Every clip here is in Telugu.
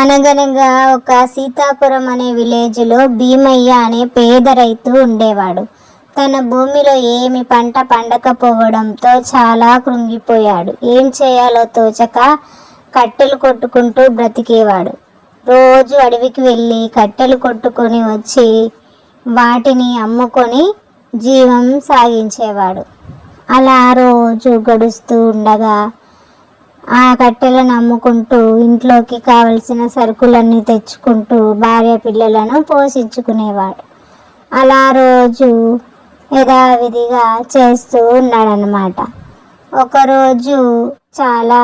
అనగనగా ఒక సీతాపురం అనే విలేజ్లో భీమయ్య అనే పేద రైతు ఉండేవాడు. తన భూమిలో ఏమి పంట పండకపోవడంతో చాలా కృంగిపోయాడు. ఏం చేయాలో తోచక కట్టెలు కొట్టుకుంటూ బ్రతికేవాడు. రోజు అడవికి వెళ్ళి కట్టెలు కొట్టుకొని వచ్చి వాటిని అమ్ముకొని జీవం సాగించేవాడు. అలా రోజు గడుస్తూ ఉండగా ఆ కట్టెలను అమ్ముకుంటూ ఇంట్లోకి కావలసిన సరుకులన్నీ తెచ్చుకుంటూ భార్య పిల్లలను పోషించుకునేవాడు. అలా రోజు యథావిధిగా చేస్తూ ఉన్నాడనమాట ఒకరోజు చాలా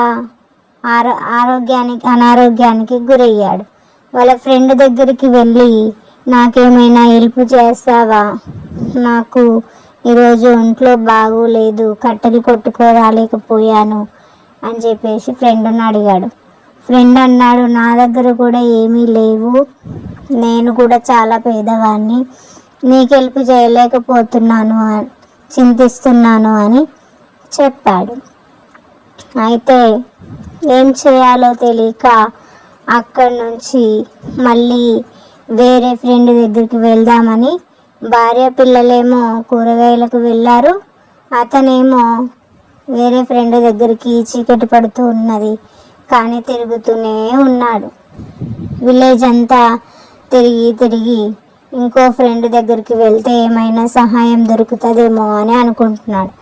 ఆరో ఆరోగ్యానికి అనారోగ్యానికి గురయ్యాడు. వాళ్ళ ఫ్రెండ్ దగ్గరికి వెళ్ళి నాకేమైనా హెల్ప్ చేస్తావా? నాకు ఈరోజు ఒంట్లో బాగోలేదు కట్టెలు కొట్టుకోరాలేకపోయాను. అని చెప్పేసి ఫ్రెండ్ని అడిగాడు. ఫ్రెండ్ అన్నాడు నా దగ్గర కూడా ఏమీ లేవు. నేను కూడా చాలా పేదవాడిని నీకు హెల్ప్ చేయలేకపోతున్నాను చింతిస్తున్నాను అని చెప్పాడు. అయితే ఏం చేయాలో తెలియక అక్కడి నుంచి మళ్ళీ వేరే ఫ్రెండ్ దగ్గరికి వెళ్దామని భార్య పిల్లలేమో కూరగాయలకు వెళ్ళారు. అతనేమో వేరే ఫ్రెండ్ దగ్గరికి చీకటి పడుతూ ఉన్నది. కానీ తిరుగుతూనే ఉన్నాడు. విలేజ్ అంతా తిరిగి తిరిగి ఇంకో ఫ్రెండ్ దగ్గరికి వెళ్తే ఏమైనా సహాయం దొరుకుతుందేమో అని అనుకుంటున్నాడు.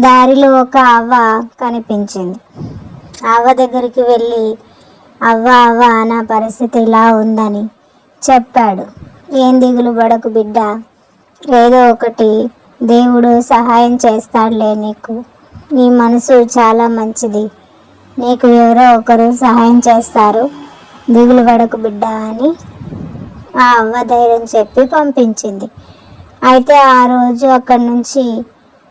దారిలో ఒక అవ్వ కనిపించింది. అవ్వ దగ్గరికి వెళ్ళి అవ్వ అవ్వ నా పరిస్థితి ఇలా ఉందని చెప్పాడు. ఏం దిగులు పడకు బిడ్డ. ఏదో ఒకటి దేవుడు సహాయం చేస్తాడులే నీకు. నీ మనసు చాలా మంచిది. నీకు ఎవరో ఒకరు సహాయం చేస్తారు. దిగులు పడకు బిడ్డ అని ఆ అవ్వ ధైర్యం చెప్పి పంపించింది. అయితే ఆ రోజు అక్కడి నుంచి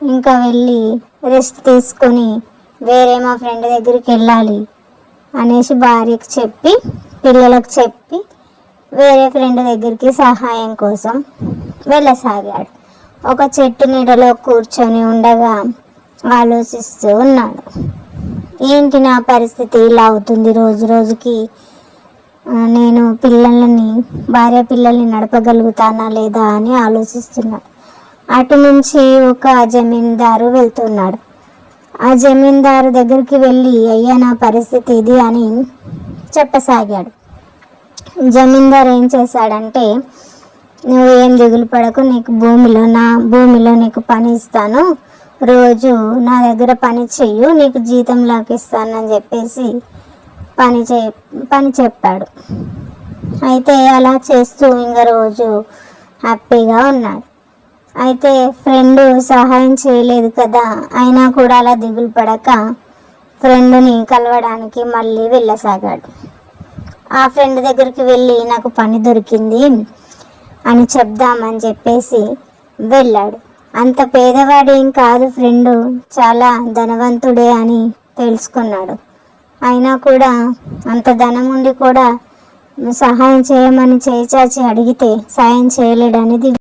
ఇంకా వెళ్ళి రెస్ట్ తీసుకొని వేరే మా ఫ్రెండ్ దగ్గరికి వెళ్ళాలి అనేసి భార్యకు చెప్పి పిల్లలకు చెప్పి వేరే ఫ్రెండ్ దగ్గరికి సహాయం కోసం వెళ్ళసాగాడు. ఒక చెట్టు నీడలో కూర్చొని ఉండగా ఆలోచిస్తూ ఉన్నాడు ఏంటి నా పరిస్థితి ఇలా అవుతుంది రోజు రోజుకి? నేను పిల్లలని భార్య పిల్లల్ని నడపగలుగుతానా లేదా అని ఆలోచిస్తున్నాడు అటు నుంచి ఒక జమీందారు వెళ్తున్నాడు. ఆ జమీందారు దగ్గరికి వెళ్ళి అయ్యా నా పరిస్థితి ఇది అని చెప్పసాగాడు. జమీందారు ఏం చేశాడంటే నువ్వు ఏం దిగులు పడకు నీకు భూమిలో నా భూమిలో నీకు పని ఇస్తాను. రోజు నా దగ్గర పని చెయ్యు నీకు జీతం లాగా ఇస్తానని చెప్పేసి పని చే పని చెప్పాడు. అయితే అలా చేస్తూ ఇంకా రోజు హ్యాపీగా ఉన్నాడు. అయితే ఫ్రెండ్ సహాయం చేయలేదు కదా అయినా కూడా అలా దిగులు పడక ఫ్రెండ్ని కలవడానికి మళ్ళీ వెళ్ళసాగాడు. ఆ ఫ్రెండ్ దగ్గరికి వెళ్ళి నాకు పని దొరికింది అని చెప్దామని చెప్పేసి వెళ్ళాడు. అంత పేదవాడేం కాదు ఫ్రెండు. చాలా ధనవంతుడే అని తెలుసుకున్నాడు. అయినా కూడా అంత ధనం ఉండి కూడా సహాయం చేయమని చేచాచి అడిగితే సాయం చేయలేడనేది